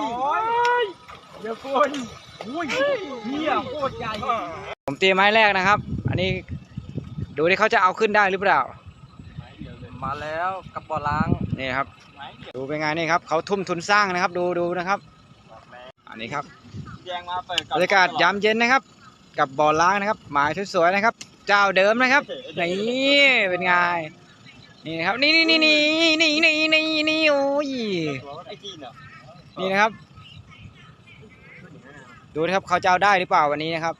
ร้อยเดี๋ยวคนอุ้ยเฮียโคตรใหญ่ผมตีไม้แรกนะครับ อันนี้ดูที่เขาจะเอาขึ้นได้หรือเปล่า มาแล้วกับบ่อล้างนี่ครับ ดูเป็นไงนี่ครับเขาทุ่มทุนสร้างนะครับ ดูดูนะครับ อันนี้ครับแยงมาเปิดบรรยากาศยามเย็นนะครับ กับบ่อล้างนะครับ หมายสวยๆนะครับ เจ้าเดิมนะครับนี่เป็นไงนี่นะครับ นี่นี่นี่นี่นี่นี่นี่นี่โอ้ยไอ้จี นเหรอนี่นะครับ ดูนะครับเขาจะเอาได้หรือเปล่าวันนี้นะครับ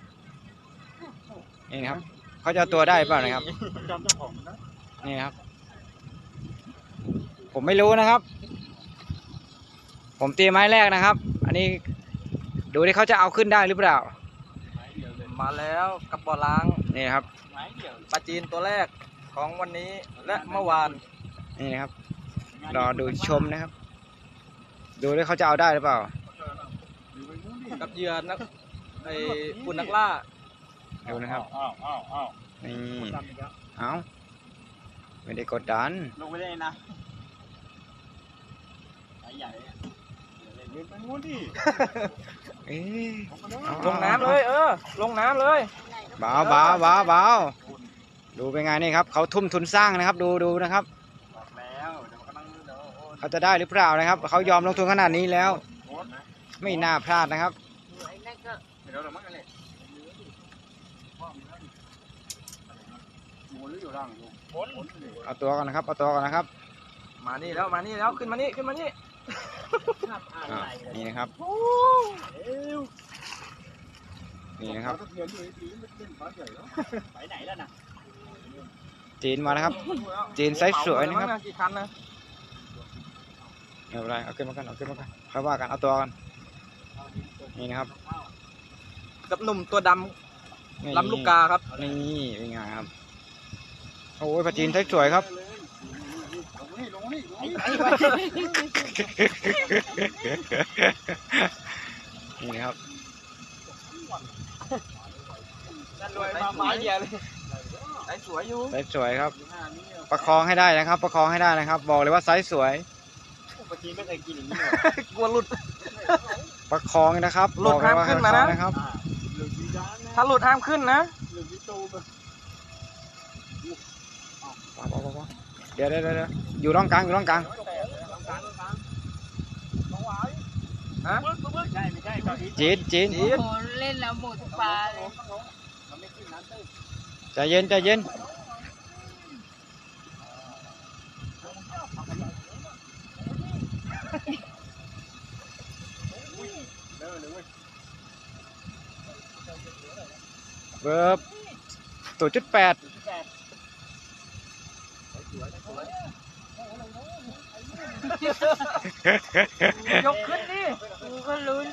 นี่นะครับเขาจะเอาตัวได้หรือเปล่านะครับจำเจ้าของนะนี่นะครับ ผมไม่รู้นะครับ ผมตีไม้แรกนะครับ อันนี้ดูที่เขาจะเอาขึ้นได้หรือเปล่า มาแล้วกับบ่อล้างนี่นะครับปลาจีนตัวแรกของวันนี้และเมื่อวานนี่นะครับรอดูชมนะครับ ดูที่เขาจะเอาได้หรือเปล่ากับเหยื่อนักไอ้ปุ่นนักล่าดูนะครับอ้าวอ้าวอ้าวนี่เอาไม่ได้กดดันลงไปได้นะใหญ่เล่นไปงูดิเอ๊ะเอาลงน้ำเลยเออ ลงน้ำเลยเบาเบาเบาเบาดูเป็นไงนี่ครับเขาทุ่มทุนสร้างนะครับ ดูดูนะครับ เขาจะได้หรือเปล่านะครับเขายอมลงทุนขนาดนี้แล้วโหดนะไม่น่าพลาดนะครับเดี๋ยวเรามันกันเลยอยู่หรืออยู่ล่างอยู่บนเอาตัวก่อนนะครับเอาตัวก่อนนะครับ มานี่แล้วมานี่แล้วขึ้นมานี่ขึ้นมานี่อ่านี่นะครับนี่นะครับไปไหนแล้วนะจีนมาแล้วครับจีนไซส์สวยนะครับกี่คันนะ ไม่เป็นไรเอาขึ้นมากันเอาขึ้นมากันค่อยว่ากันเอาตัวกันนี่นะครับกับหนุ่มตัวดนี่ำลำลูกกาครับ นี่เป็นไงครับโอ้ยปลาจีนไซส์สวยครับ นี่นะครับรวยมาไม้เดียวเลยไอ้สวยอยู่ ไซส์สวยครับ ประคองให้ได้นะครับ ประคองให้ได้นะครับ บอกเลยว่าไซส์สวย ปกติไม่เคยกินอย่างนี้กลัวหลุด ประคองนะครับหลุดบอกเยว่ห้ามขึ้นมานะประคองนะครับถ้าหลุดห้ามขึ้นนะว้าวว้าวว้าวเดี๋ยวเดี๋ยวเดี๋ยวอยู่ร่องกลางอยู่ร่องกลางฮะจีนจีนจีนโอ้เล่นแล้วหมดปลาเลยใจเย็นใจเย็น เบอร์ตัวจุดแปดยกขึ้นดิกูก็ลุ้น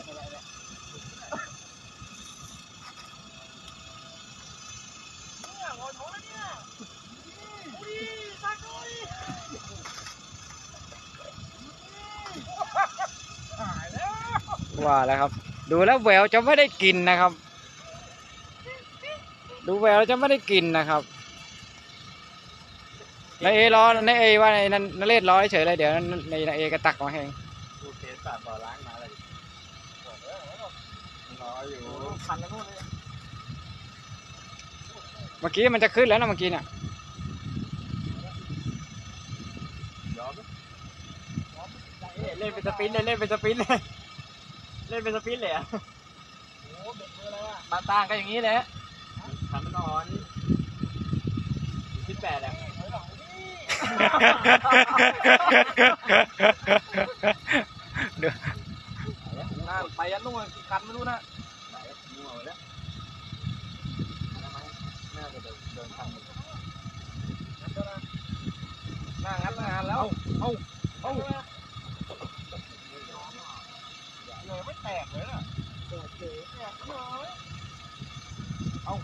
ว่าแล้วครับ ดูแล้วแววจะไม่ได้กินนะครับ ดูแววแล้วจะไม่ได้กินนะครับนายเอรอนายเอว่าในนั้นนเรศรอเฉยเลยเดี๋ยวในนายเอก็ตักมาให้เองดูเคสตัดบ่อล้างมาเลยรออยู่คันแล้วนู่นเลยเมื่อกี้มันจะขึ้นแล้วนะเมื่อกี้เนี่ยเล่นเป็นสปินเลยเล่นเป็นสปินเลยเล่นเป็นสปินเลยอะบางต่างก็อย่างนี้แหละคันมันอ่อนที่แปดอะนั่นไปยันนู่นกี่คันไม่รู้นะมั่วไปแล้วน่าจะเดินเดินทางหน้างัดหน้างานแล้ว เอาเอาเลยไม่แตกเลยน่ะเอา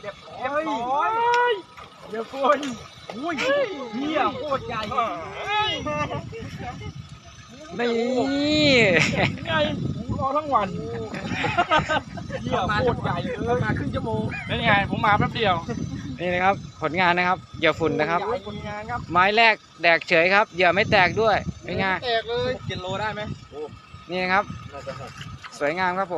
เรียบร้อย เดี๋ยวคนอุ้ยเฮียโคตรใหญ่นี่ไงกูรอทั้งวันเฮียโคตรใหญ่เลยมาครึ่งชั่วโมงเป็นไงผมมาแป๊บเดียว นี่นะครับ ผลงานนะครับเหยื่อฝุ่นนะครับ ผลงานครับ ไม้แรกแดกเฉยครับเหยื่อไม่แตกด้วยเป็นไงแตกเลยกินโลได้ไหมนี่นะครับน่าจะหกสวยงามครับผม